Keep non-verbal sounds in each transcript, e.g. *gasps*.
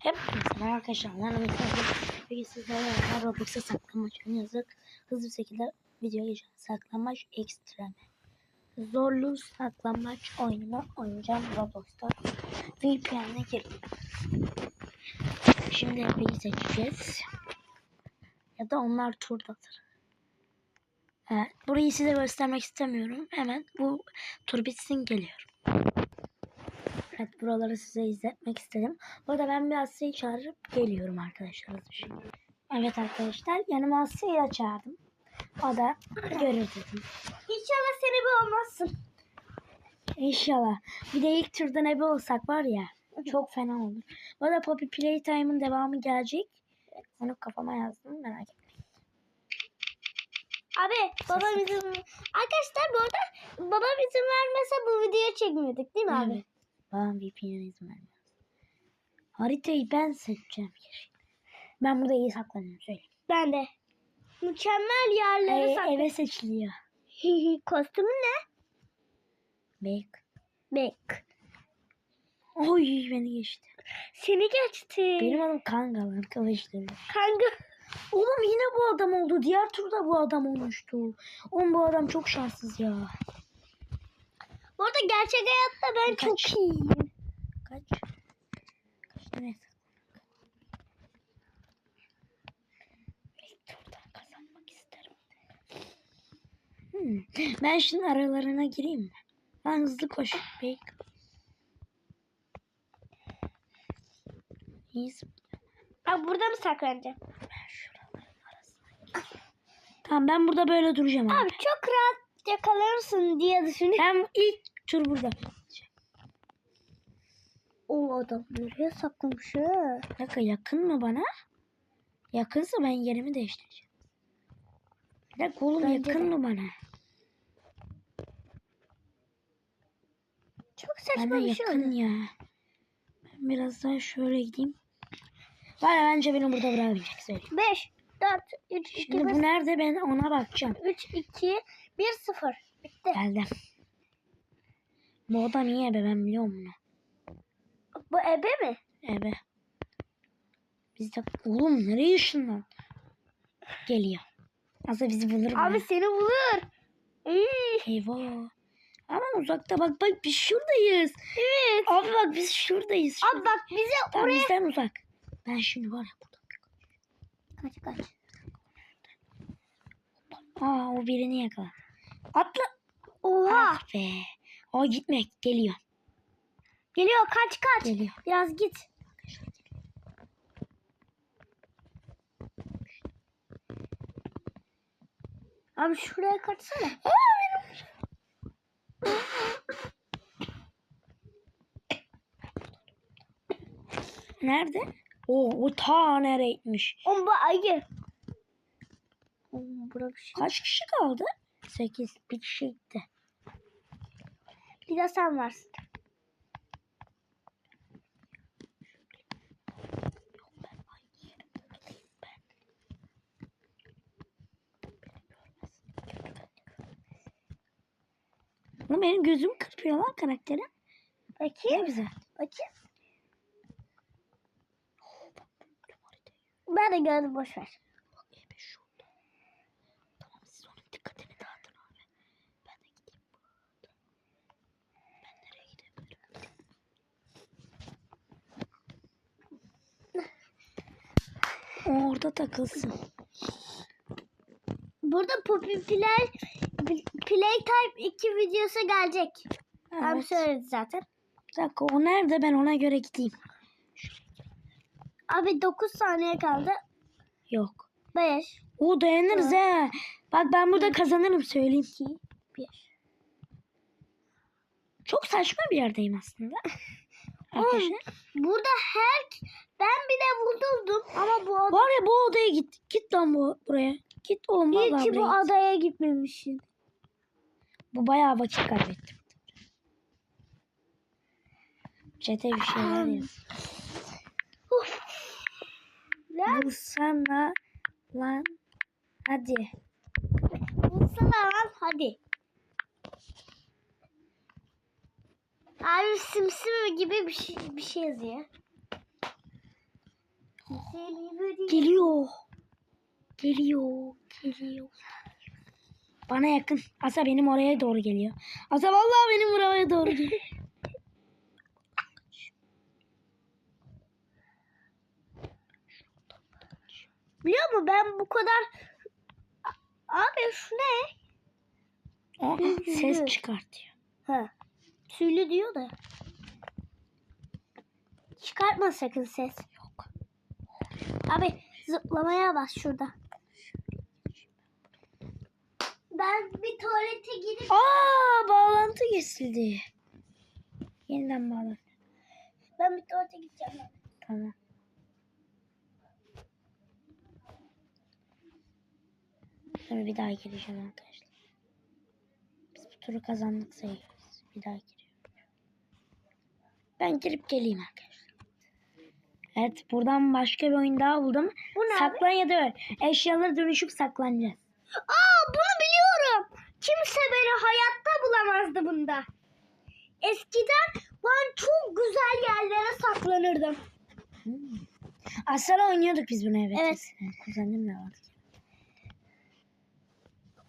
Hepinize merhaba arkadaşlar. Ben. Bugün sizlerle beraber Roblox'a saklanmaç oynuyoruz. Hızlı bir şekilde video geçeceğim. Saklanmaç ekstrem. Zorlu saklanmaç oyununu oynayacağım Roblox'ta. VPN'e girdim. Şimdi Efe'yi seçeceğiz. Ya da onlar turdadır. Evet. Burayı size göstermek istemiyorum. Hemen bu tur bitsin geliyorum. Evet buraları size izletmek istedim. Burada ben bir Asya'yı çağırıp geliyorum arkadaşlar. şekilde. Evet arkadaşlar yanıma Asya'yı da çağırdım. O da görür dedim. İnşallah seni bir olmazsın. İnşallah. Bir de ilk turda ne bir olsak var ya. Çok fena olur. Bu arada Poppy Playtime'ın devamı gelecek. Onu kafama yazdım merak etmeyin. Abi babam izin Arkadaşlar bu arada babam izin vermese bu videoyu çekmiyorduk değil mi abi? Evet. Babam VPN'e izin vermiyor. Haritayı ben seçeceğim. Ben burada iyi saklanıyorum söyleyeyim. Ben de. Mükemmel yerleri Ee, saklı. eve seçiliyor. Kostümün ne? Bek. Bek. Oy beni geçti. Seni geçti. Benim adım Kangal arkadaşlar. Kanka. Oğlum yine bu adam oldu. Diğer turda bu adam olmuştu. Oğlum bu adam çok şanssız ya. Bu arada gerçek hayatta ben Kaç? çok iyiyim. Kaç? Kaç isterim. Hmm. Ben şimdi aralarına gireyim mi? Ben hızlı koş. Bek. İyiyiz. Abi burada mı saklanacağım? Ben şuraların arasına. Tamam ben burada böyle duracağım abi. Abi çok rahat yakalanırsın diye düşünüyorum. Ben ilk tur burada. O adam nereye saklamış ha? Dakika yakın mı bana? Yakınsa ben yerimi değiştireceğim. Bir dakika oğlum Bence yakın de. mı bana? Çok saçma Bana bir şey yakın oldu. ya. Ben biraz daha şöyle gideyim. Ya bence beni burada bırakabilecek söyleyeyim. 5, 4, 3, 2, Şimdi 1, bu nerede ben ona bakacağım. 3, 2, 1, 0. Bitti. Geldim. Bu oda niye ebe ben biliyorum bunu. Bu ebe mi? Ebe. Biz de oğlum nereye ışınlan? Geliyor. Aslında bizi bulur mu? Abi seni bulur. Eyvah. Ama uzakta bak bak biz şuradayız. Evet. Abi bak biz şuradayız. Abi bak bize Tamam, oraya... bizden uzak. Ben şimdi var ya buradan Kaç kaç. Aa o birini yakala. Atla. Oha. Ah be. O gitmek geliyor. Geliyor kaç kaç. Geliyor. Biraz git. Abi şuraya kaçsana. Nerede? O o ta nereye gitmiş? Bu ayı. Oğlum bir şey. Kaç kişi kaldı? 8. Bir kişi gitti. Bir de sen varsın. Ama benim gözüm kırpıyor lan karakteri. Ne Bakayım. güzel. Bakayım. Ben de gördüm boş ver. Bak ebe şurada. Tamam siz onun dikkatini dağıtın abi. Ben de gideyim burada. Ben nereye gidebilirim? O orada takılsın. Burada Poppy Play Playtime 2 videosu gelecek. Abi Evet. söyledi zaten. Bir dakika o nerede ben ona göre gideyim. Abi 9 saniye kaldı. Yok. 5, O dayanırız he. Bak ben burada kazanırım söyleyeyim ki. 1. Çok saçma bir yerdeyim aslında. *laughs* Oğlum burada her ben bile vuruldum ama bu ada... Var ya bu odaya git. Git lan bu buraya. Git oğlum İyi ki bu git. adaya gitmemişsin. Bu bayağı vakit kaybettim. Çete bir şeyler yaz. Uf. Lan Bu sana lan. Hadi. bulsana lan hadi. Abi simsim gibi bir şey, bir şey yazıyor. Geliyor. Geliyor. Geliyor. Bana yakın. Asa benim oraya doğru geliyor. Asa vallahi benim oraya doğru geliyor. Biliyor musun ben bu kadar... Abi şu ne? O ses çıkartıyor. Ha. Tüylü diyor da. Çıkartma sakın ses. Abi zıplamaya bas şurada. Ben bir tuvalete gidip... Aa bağlantı kesildi. Yeniden bağlan. Ben bir tuvalete gideceğim. Tamam. Sonra bir daha gireceğim arkadaşlar. Biz bu turu kazandık sayıyoruz. Bir daha giriyorum. Ben girip geleyim arkadaşlar. Evet buradan başka bir oyun daha buldum. Bu ne abi? Saklan ya da öl. Eşyaları dönüşüp saklanacağız. Aa bunu biliyorum. Kimse beni hayatta bulamazdı bunda. Eskiden ben çok güzel yerlere saklanırdım. Hmm. Aslında oynuyorduk biz bunu evet. Evet. eskiden. Kuzenim de vardı.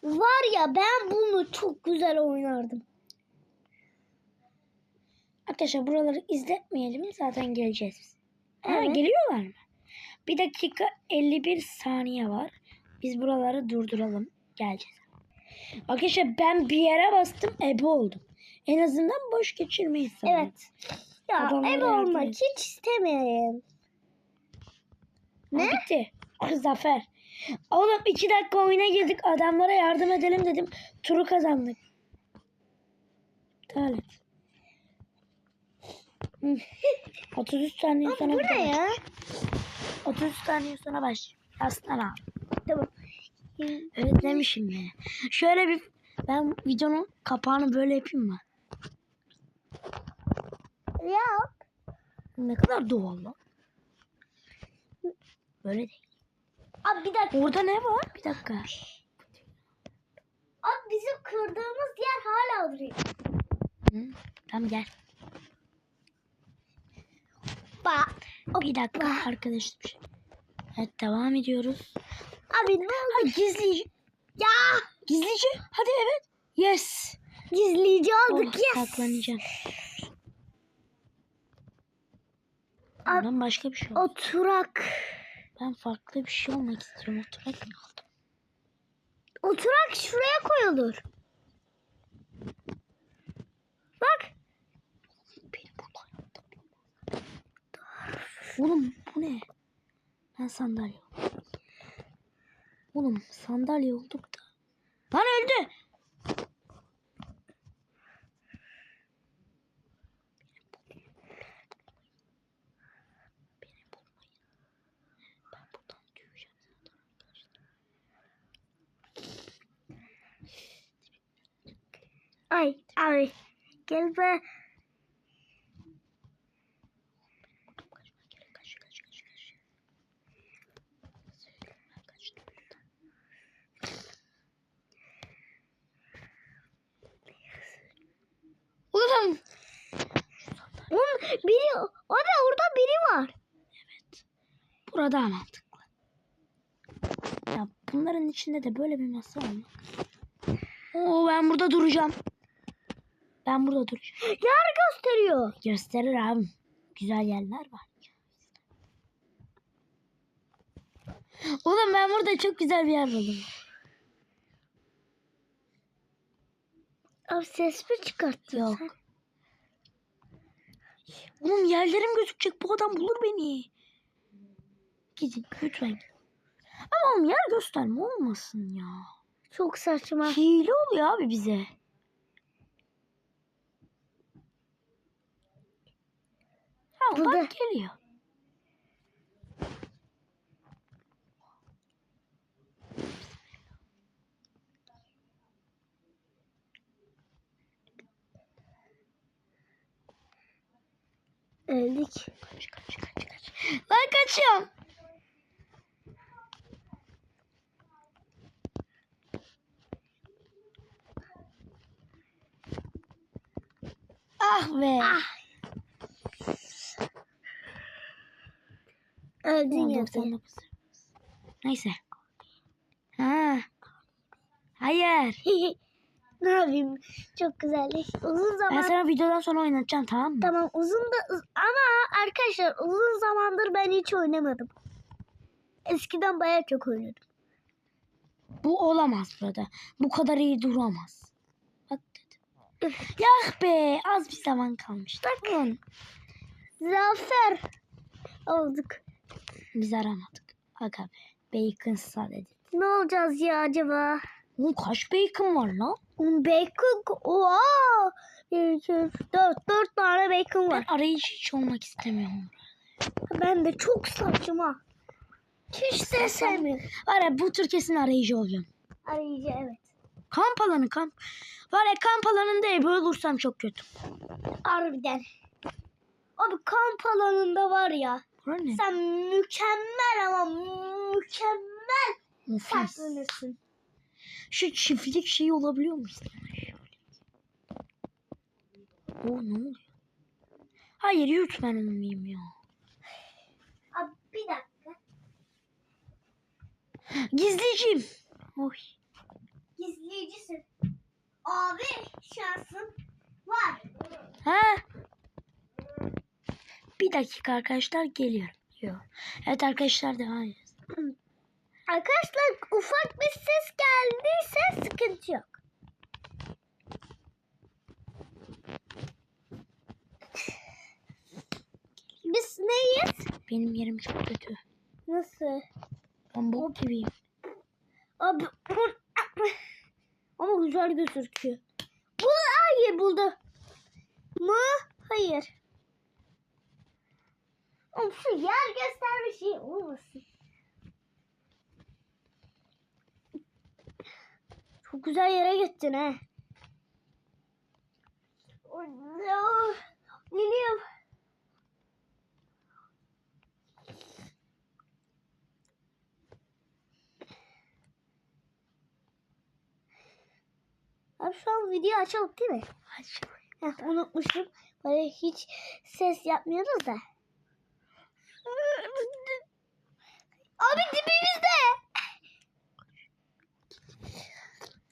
Var ya ben bunu çok güzel oynardım. Arkadaşlar buraları izletmeyelim. Zaten geleceğiz biz. Ha, Evet. geliyorlar mı? Bir dakika 51 saniye var. Biz buraları durduralım. Geleceğiz. Arkadaşlar ben bir yere bastım. Ebe oldum. En azından boş geçirmeyiz. sana. Evet. Ya Adamlara ev yardım olmak hiç istemiyorum. Ne? Ne? Bitti. Zafer. Oğlum iki dakika oyuna girdik. Adamlara yardım edelim dedim. Turu kazandık. İptal et. Hı. 33 saniye Ama sonra bu ne ya? 33 saniye sonra baş. Aslan abi. Tamam. Evet demişim beni. Şöyle bir ben videonun kapağını böyle yapayım mı? Ya Ne kadar doğal lan. Böyle değil. abi bir dakika. Orada ne var? Bir dakika. Abi bizim kırdığımız yer hala duruyor. Hı, tamam gel. Bak. Bir dakika arkadaşlar. Evet devam ediyoruz. Abi ne oldu? Ha gizlice. Ya Gizlice. Hadi evet. Yes. gizlice Oh, aldık yes. saklanacağım. Ondan başka bir şey oldu. Oturak. Ben farklı bir şey olmak istiyorum. Oturak ne oldu? Oturak şuraya koyulur. Bak. Beni burada yaptım. Oğlum bu ne? Ben sandalye. Oğlum sandalye olduk da. Lan öldü. Ay abi. Gel be. Kaç, kaç, kaç, kaç, kaç, kaç. Söyleme, kaçtım buradan. Oğlum. Oğlum biri. O da orada biri var. Evet. Burada mantıklı. Ya bunların içinde de böyle bir masa olmak. Oo ben burada duracağım. Ben burada duracağım. *gasps* Yer gösteriyor. Gösterir abi. Güzel yerler var. Oğlum ben burada çok güzel bir yer buldum. Abi ses mi çıkarttın Yok. sen? Oğlum yerlerim gözükecek. Bu adam bulur beni. Gidin lütfen. Ama oğlum yer gösterme olmasın ya. Çok saçma. Hile oluyor abi bize. Ha, Burada. bak geliyor. Öldük. Kaç kaç kaç kaç. Lan kaçıyorum. Ah be. Ah. Öldün ya. 99. Neyse. Ha. Hayır. *laughs* ne yapayım? Çok güzel. Uzun Ben zaman sana videodan sonra oynatacağım tamam mı? tamam uzun da ama arkadaşlar uzun zamandır ben hiç oynamadım. Eskiden bayağı çok oynadım. Bu olamaz burada. Bu kadar iyi duramaz. Dedim. Yah be az bir zaman kalmış. Bakın. Zafer olduk. Biz aramadık. Aga be. Bacon sadece. Ne olacağız ya acaba? Oğlum kaç bacon var lan? Bacon. Oha! Dört. Dört tane bacon Ben var. arayıcı hiç olmak istemiyorum. Ben de çok saçma. Hiç de sevmiyorum. Var ya bu tür kesin arayıcı oluyorum. Arayıcı evet. Kamp alanı kamp. Var ya kamp alanında ev olursam çok kötü. Harbiden. Abi kamp alanında var ya. Ne? Sen mükemmel ama mükemmel Nefis. saklanırsın. Şu çiftlik şeyi olabiliyor mu? Oo ne oluyor? Hayır yut ben olmayayım ya. Abi bir dakika. Gizleyiciyim. Oy. Gizleyicisin. Abi şansın var. Ha? Bir dakika arkadaşlar geliyorum. Yok. Evet arkadaşlar devam ediyoruz. Arkadaşlar ufak bir ses geldiyse sıkıntı yok. Biz neyiz? Benim yerim çok kötü. Nasıl? Ben bok gibiyim. Abi ama güzel gözüküyor. Bu hayır buldu. Mu? Hayır. Oğlum şu yer gösterme şey olmasın. Çok güzel yere gittin no. Geliyorum. Abi şu an video açalım değil mi? Aç. Heh, unutmuşum. Böyle hiç ses yapmıyoruz da. Abi dibimizde.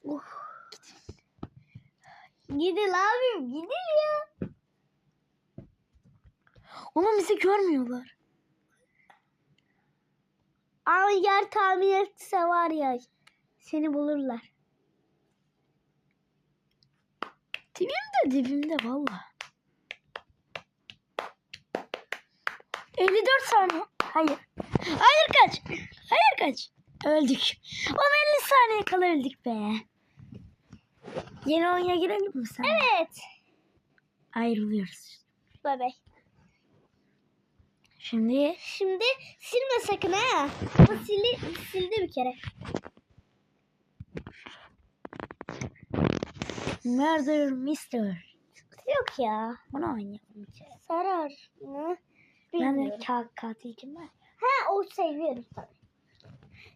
Uh. Gidin abi gidin ya. Ama bizi görmüyorlar. Ama yer tahmin etse var ya seni bulurlar. Dibimde dibimde valla. 54 saniye. Hayır. Hayır kaç. Hayır kaç. Öldük. Ama 50 saniye kala öldük be. Yeni oyuna girelim mi sen? Evet. Ayrılıyoruz. Bay bay. Şimdi Şimdi silme sakın ha. O sildi, sildi bir kere. Murder Mister. Yok ya. Bunu oynayalım bir. Sarar mı? Ben de Bilmiyorum. ka katilcim var. Ha o seviyorum tabii.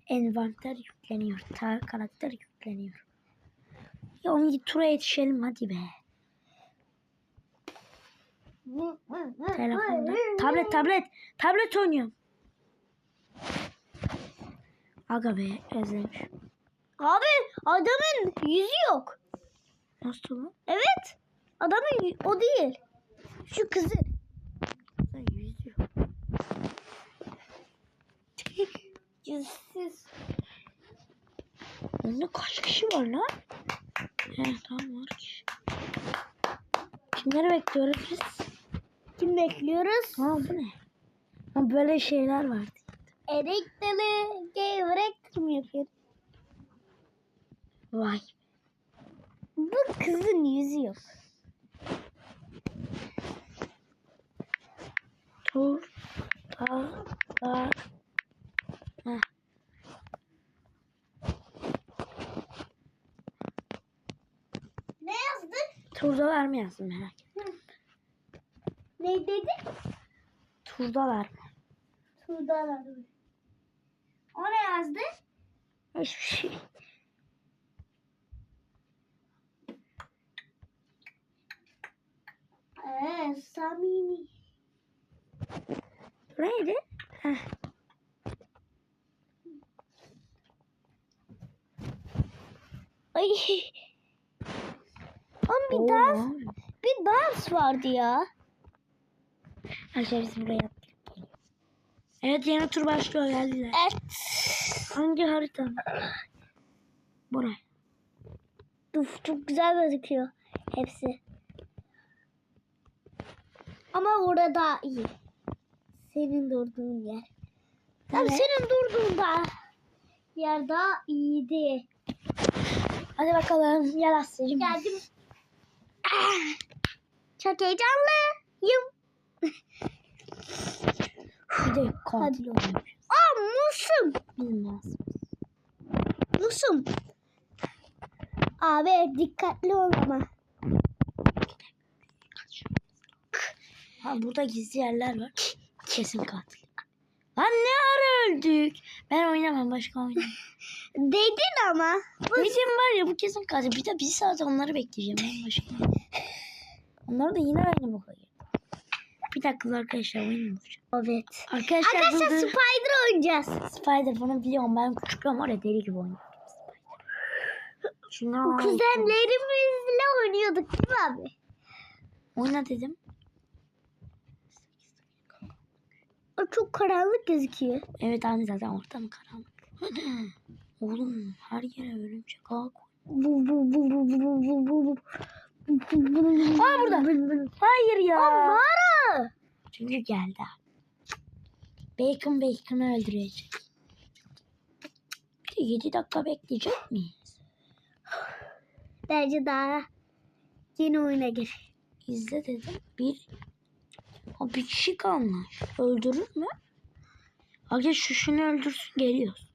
Envanter yükleniyor. Ta karakter yükleniyor. Ya 17 tura yetişelim hadi be. Telefonda. Tablet tablet. Tablet oynuyorum. Aga be özlemişim. Abi adamın yüzü yok. Nasıl lan? Evet. Adamın o değil. Şu kızın. Lan yüz yok. *laughs* Yüzsüz. Onda kaç kişi var lan? He tamam var kişi. Kimleri bekliyoruz biz? Kim bekliyoruz? Ha bu ne? Ha, böyle şeyler vardı. Erik dalı gevrek mi yapıyor? Vay. Bu kızın yüzü yok. Tur. Ta. Ta. Heh. Ne yazdın? Turdalar mı yazdım merak etme. Ne dedi? Turdalar mı? Tuğdalar. O ne yazdı? Hiçbir şey. Ee, Samimi. Bu neydi? Heh. Oğlum bir Oo, dans, ne oluyor? bir dans vardı ya. Arkadaşlar biz buraya attık. Evet yeni tur başlıyor geldiler. Evet. Hangi harita? Buraya. Uf, çok güzel gözüküyor hepsi. Ama orada daha iyi. Senin durduğun yer. Tam Evet. senin durduğun da yer daha iyiydi. Hadi bakalım gel Asya'cığım. Geldim. *laughs* Çok heyecanlıyım. Bir de katil oluyor. Aa musum. Lazım. Musum. Abi dikkatli ol ama. Ha burada gizli yerler var. Kesin katil. Lan ne ara öldük? Ben oynamam başka oynamam. *laughs* Dedin ama. Dedim var ya bu kesin katil. Bir de bir saat onları bekleyeceğim. Ben başka. Onlar da yine aynı boka girdi. Bir dakika arkadaşlar oyun? Evet. Arkadaşlar, Arkadaşlar burada Spider oynayacağız. Spider bunu biliyorum. Ben küçükken var ya deli gibi oynadım. Şunu Kuzenlerimizle oynuyorduk değil mi abi? Oyna dedim. O çok karanlık gözüküyor. Evet abi zaten ortam karanlık. Oğlum her yere örümcek ağ koy. Bu bu bu bu bu bu bu bu. Aa, burada. Hayır ya. Aa, mağara. Çünkü geldi. Bacon Bacon'ı öldürecek. Bir de 7 dakika bekleyecek miyiz? Bence daha yeni oyuna gir. İzle dedim. Bir o bir kişi kalmış. Öldürür mü? Arkadaşlar şu şunu öldürsün geliyoruz.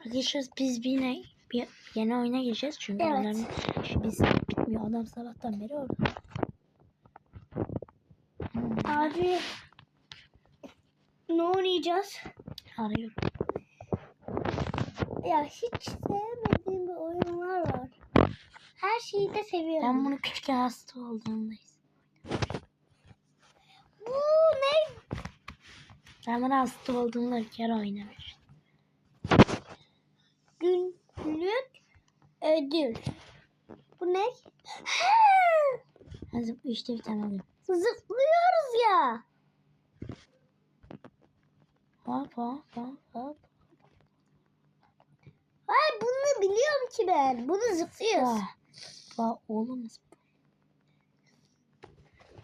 Arkadaşlar biz yine bir yeni oyuna gireceğiz çünkü Evet. onların biz bitmiyor. Adam sabahtan beri orada. Abi ne oynayacağız? arıyorum. Ya hiç sevmediğim bir oyunlar var. Her şeyi de seviyorum. Ben bunu küçükken hasta olduğumdayız. Bu ne? Ben bunu hasta olduğumda bir kere oynamıştım. Günlük ödül. Bu ne? İşte bir tane alayım. Zıplıyoruz ya. Hop hop hop hop. Ay bunu biliyorum ki ben. Bunu zıplıyoruz. Vah. Oğlum.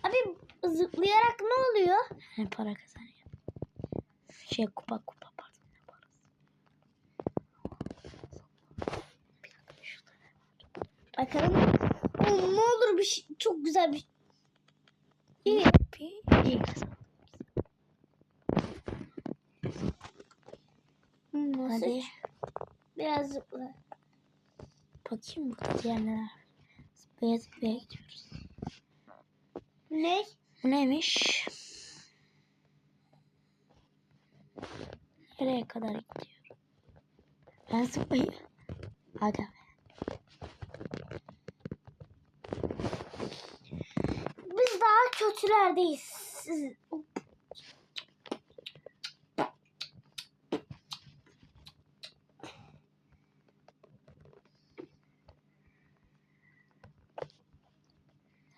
Abi zıplayarak ne oluyor? Ne para kazanıyor. Şey kupa kupa pardon. Bakalım. Oo, ne olur bir şey. Çok güzel bir şey. Nasıl? Hadi Biraz zıpla. bakayım burada diğer neler. var. Zıplaya zıplaya gidiyoruz. Ne? Bu neymiş? Nereye kadar gidiyor? Ben zıplayayım. Aga. Biz daha. Siz-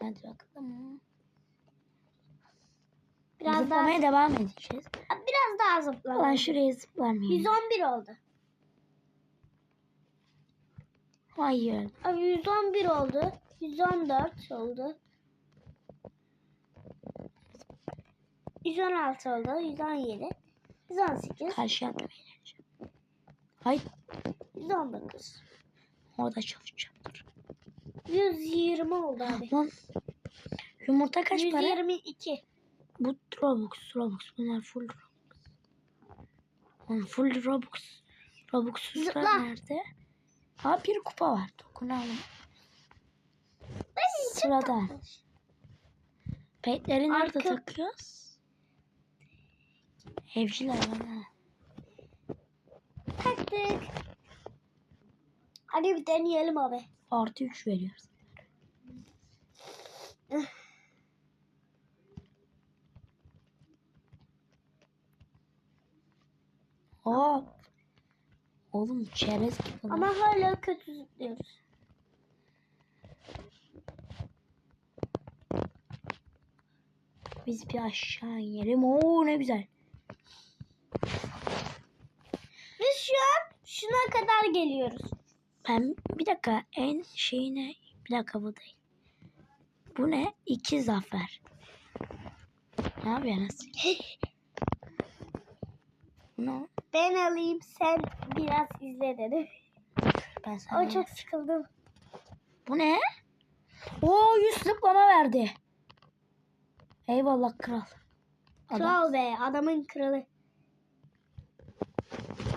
Hadi bakalım. Biraz daha, Zıplamaya devam edeceğiz. biraz daha zıpla. Ben şuraya zıplarmayayım. 111 oldu. Hayır. Abi 111 oldu. 114 oldu. 116 oldu. 117. 118. Karşı atmaya geleceğim. Hayır. 119. Orada çalışacağım. Dur. 120 oldu abi. Lan. Yumurta kaç para? 122. Bu Robux, Robux. Bunlar full Robux. Lan full Robux. Robux'suzlar Zıpla. nerede? Ha bir kupa var. Dokunalım. Sıradan. Petleri nerede takıyoruz? Evciler var ha. Taktık. Hadi bir deneyelim abi. Artı 3 veriyoruz. Hop. Oğlum çerez gibi. Ama hala kötü zıplıyoruz. Biz bir aşağı inelim. Oo ne güzel. Biz şu an şuna kadar geliyoruz. Ben bir dakika en şeyine bir dakika bu değil. Bu ne? İki zafer. Ne yapıyorsunuz? *laughs* Bu ne? Ben alayım sen biraz izle dedim. Ben sana... Ama çok sıkıldım. Bu ne? Oo yüz zıplama verdi. Eyvallah kral. Adam. Kral be adamın kralı.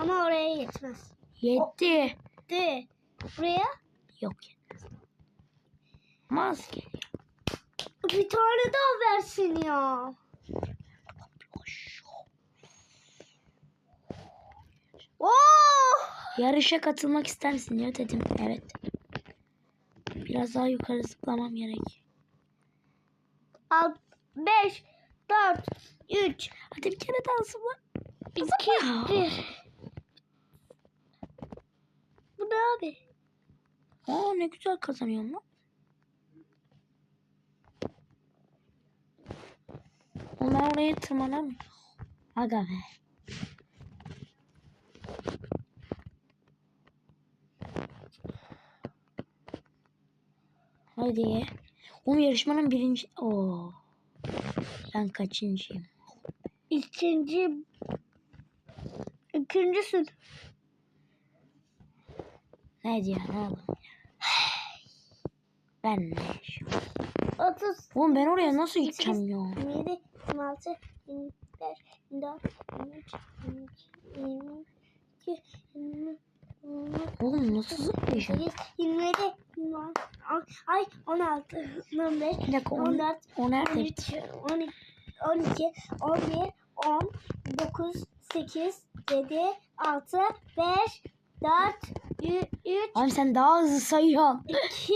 Ama oraya yetmez. Yetti. De. Buraya? Yok yetmez. Maz geliyor. Bir tane daha versin ya. Oh! Yarışa katılmak ister misin ya dedim. Evet. Biraz daha yukarı zıplamam gerek. 6, 5, 4, 3. Hadi bir kere daha zıpla. 2, 1 be abi. Aa ne güzel kazanıyorum lan. Onlar oraya tırmanamıyor. Aga be. Hadi. Oğlum yarışmanın birinci... Oo. Ben kaçıncıyım? İkinci... İkincisin. Ne diyorsun oğlum ya? Ben ne yaşıyorum? Otuz, Oğlum ben oraya nasıl gideceğim ya? 27, 26, 25, 24, 23, 22, 22, 23, Oğlum nasıl zıplayacağım? 28, 27, 26, ay 16, 15, Bir dakika o, 14, o nerede 13, bitiyor? 12, 12, 11, 10, 9, 8, 7, 6, 5, 4, 3, Abi sen daha hızlı sayıyorsun. 2,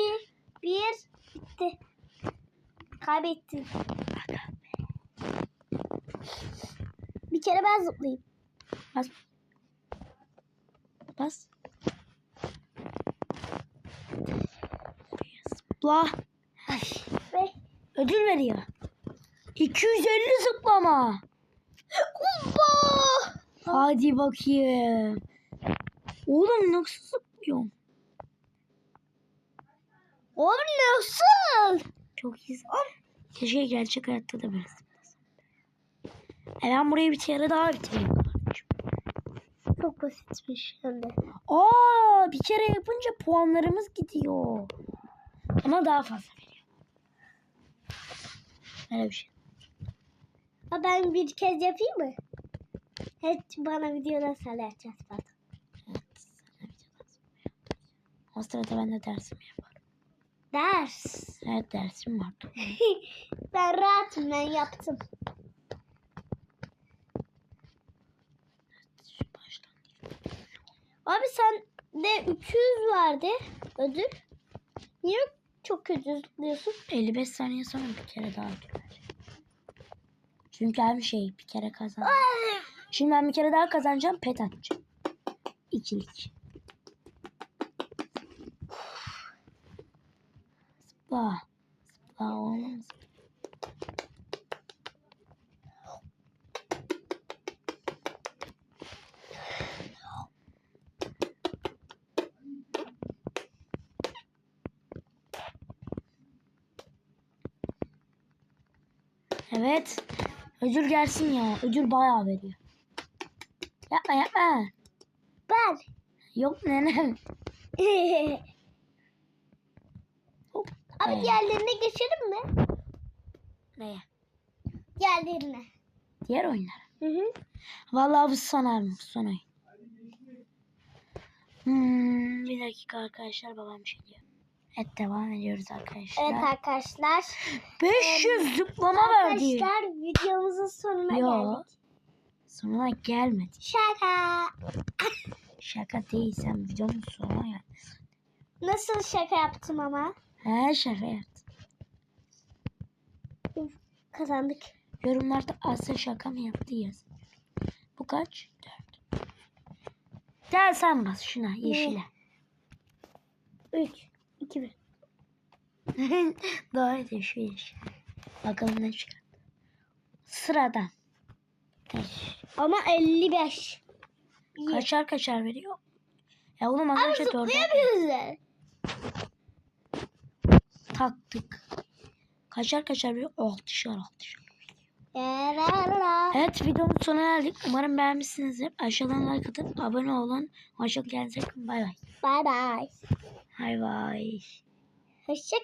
1, bitti. Kaybettin. Bir kere ben zıplayayım. Bas. Bas. Zıpla. Ve Ödül veriyor. 250 zıplama. Kumba! Hadi bakayım. Oğlum nasıl zıplıyorum? Oğlum nasıl? Çok iyi. Keşke gerçek hayatta da böyle zıplasam. E ben burayı bir kere daha bitireyim. Çok basitmiş hem de. Aa bir kere yapınca puanlarımız gidiyor. Ama daha fazla veriyor. Öyle bir şey. Ha ben bir kez yapayım mı? Hep bana söyleteceğiz bak. Evet. sana bir cevap yapacağım. O sırada ben de dersimi yaparım. Ders. Evet dersim vardı. *laughs* ben rahatım ben yaptım. Abi sen de 300 vardı ödül. Niye çok kötü zıplıyorsun? 55 saniye sonra bir kere daha ödül verecek. Çünkü her şey bir kere kazan. Şimdi ben bir kere daha kazanacağım. Pet atacağım. İkilik. Zıpla. Zıpla oğlum. Evet. Ödül gelsin ya. Ödül bayağı veriyor. Yapma yapma. Ben. Yok nenem. *laughs* Evet. diğerlerine geçelim mi? Neye? Diğerlerine. Diğer oyunlar. Hı hı. Vallahi bu son Son oyun. Hmm, bir dakika arkadaşlar babam şey diyor. Evet devam ediyoruz arkadaşlar. Evet arkadaşlar. 500 zıplama verdi. Arkadaşlar videomuzun sonuna Yo. geldik. Sonuna gelmedi. Şaka. Şaka değil sen videonun sonuna gel. Nasıl şaka yaptım ama? He şaka yaptım. Kazandık. Yorumlarda Asya şaka mı yaptı yaz. Bu kaç? 4. Gel sen bas şuna yeşile. 3, 2, 1. Daha iyi şu yeşil. Bakalım ne çıkar. Sıradan. Beş. Ama 55. Kaçar kaçar veriyor. Ya oğlum az Abi önce dörde zıplayamıyoruz. Taktık. Kaçar kaçar. Oh dışarı oh dışarı. Yarara. Evet videonun sonuna geldik. Umarım beğenmişsinizdir. Aşağıdan like atın. Abone olun. Hoşçakalın. Bay bay. Bye bye. Bay bay. Hoşça